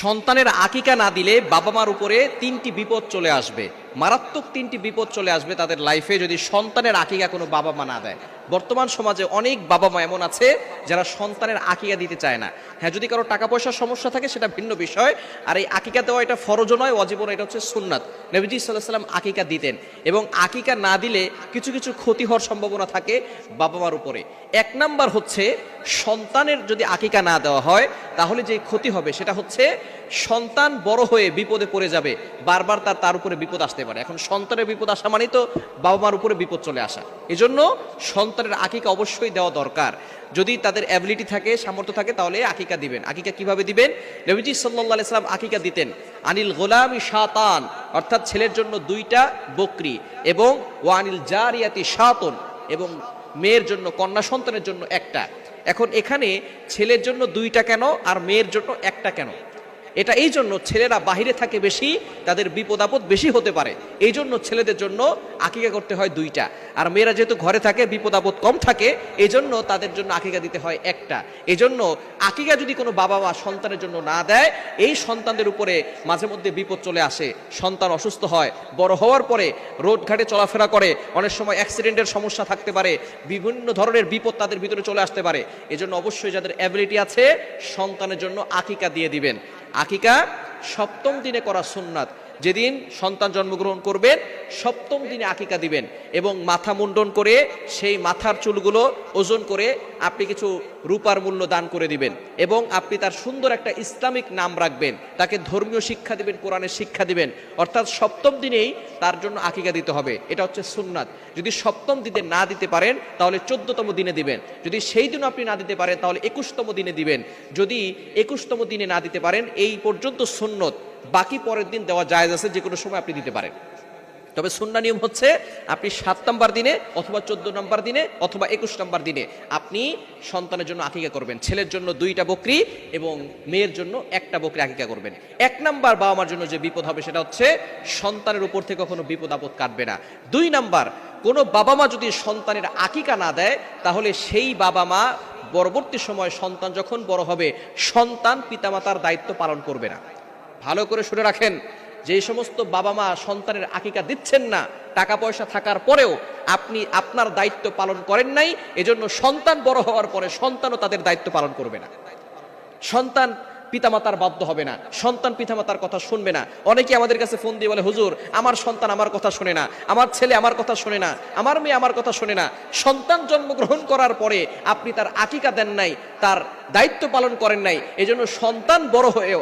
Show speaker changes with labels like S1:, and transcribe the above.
S1: সন্তানের আকিকা না দিলে বাবা মার উপরে তিনটি বিপদ চলে আসবে। মারাত্মক তিনটি বিপদ চলে আসবে তাদের লাইফে যদি সন্তানের আকিকা কোনো বাবা মা না দেয়। বর্তমান সমাজে অনেক বাবা মা এমন আছে যারা সন্তানের আকিকা দিতে চায় না। হ্যাঁ যদি কারও টাকা পয়সার সমস্যা থাকে, সেটা ভিন্ন বিষয়। আর এই আকিকা দেওয়া এটা ফরজ নয় অজীবন এটা হচ্ছে সুন্নাত। নবীজি সাল্লাহ সাল্লাম আকিকা দিতেন এবং আকিকা না দিলে কিছু কিছু ক্ষতি হওয়ার সম্ভাবনা থাকে বাবা মার উপরে। এক নাম্বার হচ্ছে সন্তানের যদি আকিকা না দেওয়া হয়, তাহলে যে ক্ষতি হবে সেটা হচ্ছে সন্তান বড় হয়ে বিপদে পড়ে যাবে। বারবার তার তার উপরে বিপদ আসতে পারে। এখন সন্তানের বিপদ আসা মানেই তো বাবা মার উপরে বিপদ চলে আসা। এজন্য সন্তানের আকিকা অবশ্যই দেওয়া দরকার। যদি তাদের অ্যাবিলিটি থাকে, সামর্থ্য থাকে, তাহলে আকিকা দিবেন। আকিকা কীভাবে দিবেন? নবীজি সাল্লাহ সাল্লাম আকিকা দিতেন, আনিল গোলামি শাতান অর্থাৎ ছেলের জন্য দুইটা বকরি, এবং ও আনিল জারিয়াতি শাতন এবং মেয়ের জন্য, কন্যা সন্তানের জন্য একটা। এখন এখানে ছেলের জন্য দুইটা কেন, আর মেয়ের জন্য একটা কেন? এটা এই জন্য ছেলেরা বাহিরে থাকে বেশি, তাদের বিপদ আপদ বেশি হতে পারে। এই জন্য ছেলেদের জন্য আকিকা করতে হয় দুইটা। আর মেয়েরা যেহেতু ঘরে থাকে, বিপদ আপদ কম থাকে, এই জন্য তাদের জন্য আকিকা দিতে হয় একটা। এই জন্য আকিকা যদি কোনো বাবা মা সন্তানের জন্য না দেয়, এই সন্তানদের উপরে মাঝে মধ্যে বিপদ চলে আসে। সন্তান অসুস্থ হয়, বড় হওয়ার পরে রোড ঘাটে চলাফেরা করে, অনেক সময় অ্যাক্সিডেন্টের সমস্যা থাকতে পারে, বিভিন্ন ধরনের বিপদ তাদের ভিতরে চলে আসতে পারে। এজন্য অবশ্যই যাদের অ্যাবিলিটি আছে, সন্তানের জন্য আকিকা দিয়ে দিবেন। আকিকা সপ্তম দিনে করা সুন্নাত। যেদিন সন্তান জন্মগ্রহণ করবেন, সপ্তম দিনে আকিকা দিবেন এবং মাথা মুন্ডন করে সেই মাথার চুলগুলো ওজন করে আপনি কিছু রূপার মূল্য দান করে দিবেন এবং আপনি তার সুন্দর একটা ইসলামিক নাম রাখবেন। তাকে ধর্মীয় শিক্ষা দিবেন, কোরআনের শিক্ষা দিবেন। অর্থাৎ সপ্তম দিনেই তার জন্য আকিকা দিতে হবে। এটা হচ্ছে সুন্নাত। যদি সপ্তম দিনে না দিতে পারেন, তাহলে চোদ্দতম দিনে দিবেন। যদি সেই দিনও আপনি না দিতে পারেন, তাহলে একুশতম দিনে দিবেন। যদি একুশতম দিনে না দিতে পারেন, এই পর্যন্ত সুন্নত। বাকি পরের দিন দেওয়া জায়েজ আছে, যে কোনো সময় আপনি দিতে পারেন। তবে সুন্না নিয়ম হচ্ছে, আপনি সাত নম্বর দিনে অথবা চোদ্দ নম্বর দিনে অথবা একুশ নম্বর দিনে আপনি সন্তানের জন্য আকিকা করবেন। ছেলের জন্য দুইটা বকরি এবং মেয়ের জন্য একটা বকরি আকিকা করবেন। এক নাম্বার বাবা মার জন্য যে বিপদ হবে সেটা হচ্ছে, সন্তানের উপর থেকে কখনো বিপদ আপদ কাটবে না। দুই নাম্বার, কোনো বাবা মা যদি সন্তানের আকিকা না দেয়, তাহলে সেই বাবা মা পরবর্তী সময় সন্তান যখন বড় হবে, সন্তান পিতামাতার দায়িত্ব পালন করবে না। ভালো করে শুনে রাখেন, যে সমস্ত বাবা মা সন্তানের আকিকা দিচ্ছেন না টাকা পয়সা থাকার পরেও আপনি আপনার দায়িত্ব পালন করেন নাই, এজন্য সন্তান বড় হওয়ার পরে সন্তানও তাদের দায়িত্ব পালন করবে না। সন্তান পিতামাতার বাধ্য হবে না, সন্তান পিতামাতার কথা শুনবে না। অনেকে আমাদের কাছে ফোন দিয়ে বলে, হুজুর, আমার সন্তান আমার কথা শুনে না, আমার ছেলে আমার কথা শুনে না, আমার মেয়ে আমার কথা শুনে না। সন্তান জন্মগ্রহণ করার পরে আপনি তার আকিকা দেন নাই, তার দায়িত্ব পালন করেন নাই, এজন্য সন্তান বড় হয়েও